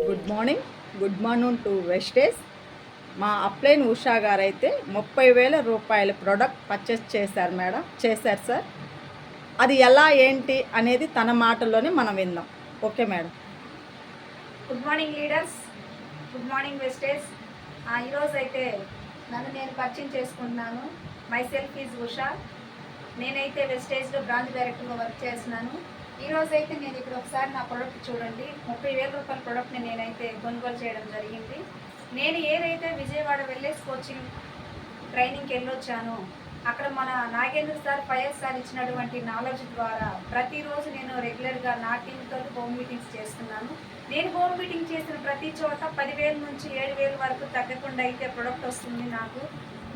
Good morning good morning to Vestige మా upline Usha గారు అయితే ముప్పై వేల రూపాయల ప్రోడక్ట్ పర్చేస్ చేశారు మేడం. చేశారు సార్. అది ఎలా ఏంటి అనేది తన మాటల్లోనే మనం విందాం. Okay madam. Good morning leaders good morning Vestige ఈరోజు అయితే నన్ను నేను పరిచయం చేసుకుంటున్నాను మై సెల్ఫ్ ఈజ్ ఉషా నేనైతే వెస్టేజ్లో బ్రాంచ్ డైరెక్టర్గా వర్క్ చేస్తున్నాను. ఈరోజు అయితే నేను ఇక్కడ ఒకసారి నా ప్రోడక్ట్ చూడండి. ముప్పై వేల రూపాయల ప్రోడక్ట్ని నేనైతే కొనుగోలు చేయడం జరిగింది. నేను ఏదైతే విజయవాడ వెళ్ళేసి కోచింగ్ ట్రైనింగ్కి వెళ్ళొచ్చానో అక్కడ మన నాగేంద్ర సార్ ఫయర్ సార్ ఇచ్చినటువంటి నాలెడ్జ్ ద్వారా ప్రతిరోజు నేను రెగ్యులర్గా నా టీంతో హోమ్ మీటింగ్స్ చేస్తున్నాను. నేను హోమ్ మీటింగ్ చేసిన ప్రతి చోట పదివేల నుంచి ఏడు వేల వరకు తగ్గకుండా అయితే ప్రొడక్ట్ వస్తుంది నాకు.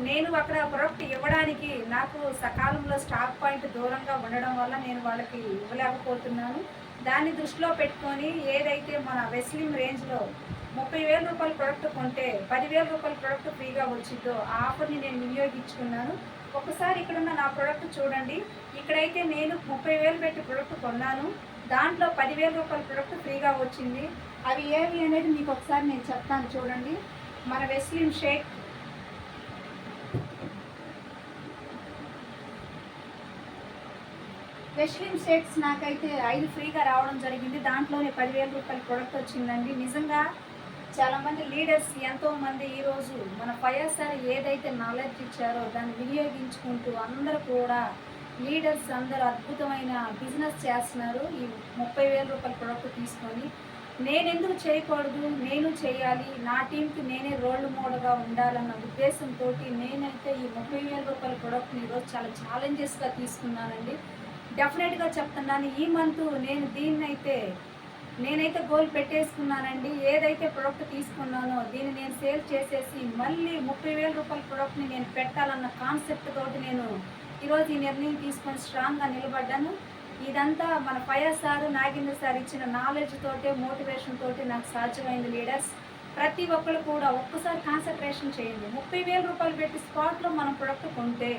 నేను అక్కడ ప్రొడక్ట్ ఇవ్వడానికి నాకు సకాలంలో స్టాక్ పాయింట్ దూరంగా ఉండడం వల్ల నేను వాళ్ళకి ఇవ్వలేకపోతున్నాను. దాన్ని దృష్టిలో పెట్టుకొని ఏదైతే మన వెస్లిం రేంజ్లో ముప్పై వేల రూపాయల ప్రొడక్ట్ కొంటే పదివేల రూపాయల ప్రొడక్ట్ ఫ్రీగా వచ్చిందో ఆ ఆఫర్ని నేను వినియోగించుకున్నాను. ఒకసారి ఇక్కడున్న నా ప్రోడక్ట్ చూడండి. ఇక్కడైతే నేను ముప్పై వేలు పెట్టి ప్రోడక్ట్ కొన్నాను. దాంట్లో పదివేల రూపాయల ప్రోడక్ట్ ఫ్రీగా వచ్చింది. అవి ఏవి అనేది మీకు ఒకసారి నేను చెప్తాను చూడండి. మన వెస్లిం షేక్ వెస్ట్రీమ్ షేక్స్ నాకైతే ఐదు ఫ్రీగా రావడం జరిగింది. దాంట్లోనే పదివేల రూపాయల ప్రొడక్ట్ వచ్చిందండి. నిజంగా చాలామంది లీడర్స్ ఎంతో మంది ఈరోజు మన ఫైర్ ఏదైతే నాలెడ్జ్ ఇచ్చారో దాన్ని వినియోగించుకుంటూ అందరూ కూడా లీడర్స్ అందరూ అద్భుతమైన బిజినెస్ చేస్తున్నారు. ఈ ముప్పై వేల రూపాయల ప్రోడక్ట్ తీసుకొని నేనెందుకు చేయకూడదు? నేను చేయాలి. నా టీంకి నేనే రోల్ మోడల్గా ఉండాలన్న ఉద్దేశంతో నేనైతే ఈ ముప్పై వేల రూపాయల ప్రొడక్ట్ని ఈరోజు చాలా ఛాలెంజెస్గా తీసుకున్నానండి. డెఫినెట్గా చెప్తున్నాను. ఈ మంత్ నేను దీన్నైతే నేనైతే గోల్ పెట్టేసుకున్నానండి. ఏదైతే ప్రోడక్ట్ తీసుకున్నానో దీన్ని నేను సేల్ చేసేసి మళ్ళీ ముప్పై వేల రూపాయల ప్రోడక్ట్ని నేను పెట్టాలన్న కాన్సెప్ట్ తోటి నేను ఈరోజు ఈ నిర్ణయం తీసుకొని స్ట్రాంగ్గా నిలబడ్డాను. ఇదంతా మన ఫయర్ సార్ నాగేంద్ర సార్ ఇచ్చిన నాలెడ్జ్ తోటే మోటివేషన్ తోటి నాకు సాధ్యమైంది లీడర్స్ ప్రతి ఒక్కరు కూడా ఒక్కసారి కాన్సన్ట్రేషన్ చేయండి. ముప్పై వేల రూపాయలు పెట్టి స్పాట్లో మనం ప్రొడక్ట్ కొంటే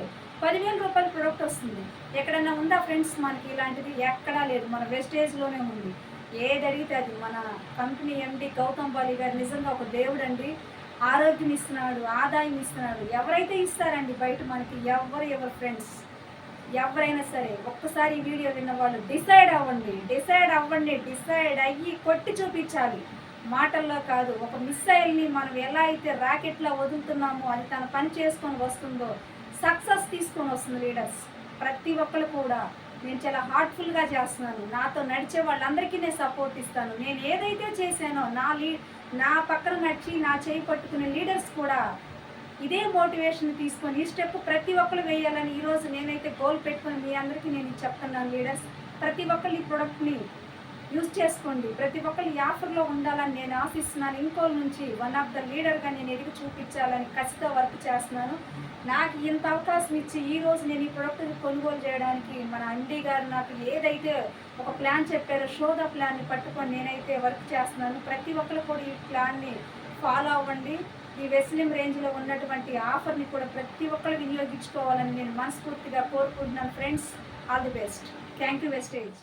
పదివేల రూపాయల ప్రొడక్ట్ వస్తుంది. ఎక్కడన్నా ఉందా ఫ్రెండ్స్ మనకి? ఇలాంటిది ఎక్కడా లేదు. మన వెస్టేజ్లోనే ఉంది. ఏది అడిగితే అది మన కంపెనీ ఎండి గౌతమ్ బాలి గారు నిజంగా ఒక దేవుడు అండి ఆరోగ్యం ఇస్తున్నాడు ఆదాయం ఇస్తున్నాడు. ఎవరైతే ఇస్తారండి బయట మనకి? ఎవరు ఎవరు ఫ్రెండ్స్ ఎవరైనా సరే ఒక్కసారి వీడియో విన్న వాళ్ళు డిసైడ్ అవ్వండి. డిసైడ్ అవ్వండి. డిసైడ్ అయ్యి కొట్టి చూపించాలి. మాటల్లో కాదు ఒక మిస్సైల్ని మనం ఎలా అయితే రాకెట్లో వదులుతున్నామో అది తన పని చేసుకొని వస్తుందో సక్సెస్ తీసుకొని వస్తుంది లీడర్స్. ప్రతి ఒక్కరు కూడా నేను చాలా హార్ట్ఫుల్గా చేస్తున్నాను. నాతో నడిచే వాళ్ళందరికీ నేను సపోర్ట్ ఇస్తాను. నేను ఏదైతే చేశానో నా లీ నా పక్కన నడిచి నా చేయి పట్టుకునే లీడర్స్ కూడా ఇదే మోటివేషన్ తీసుకొని ఈ స్టెప్ ప్రతి ఒక్కరు వేయాలని ఈరోజు నేనైతే గోల్ పెట్టుకుని మీ అందరికీ నేను చెప్తున్నాను లీడర్స్. ప్రతి ఒక్కరు ఈ ప్రోడక్ట్ని యూజ్ చేసుకోండి. ప్రతి ఒక్కరు ఈ ఆఫర్లో ఉండాలని నేను ఆశిస్తున్నాను ఇంకోల్ నుంచి వన్ ఆఫ్ ద లీడర్గా నేను ఎదిగి చూపించాలని ఖచ్చితంగా వర్క్ చేస్తున్నాను. నాకు ఇంత అవకాశం ఇచ్చి ఈ రోజు నేను ఈ ప్రోడక్ట్ని కొనుగోలు చేయడానికి మన అండి గారు నాకు ఏదైతే ఒక ప్లాన్ చెప్పారో షోద ప్లాన్ని పట్టుకొని నేనైతే వర్క్ చేస్తున్నాను. ప్రతి ఒక్కరు కూడా ఈ ప్లాన్ని ఫాలో అవ్వండి. ఈ వెస్లిం రేంజ్లో ఉన్నటువంటి ఆఫర్ని కూడా ప్రతి ఒక్కరు వినియోగించుకోవాలని నేను మనస్ఫూర్తిగా కోరుకుంటున్నాను. Friends all the best thank you Vestige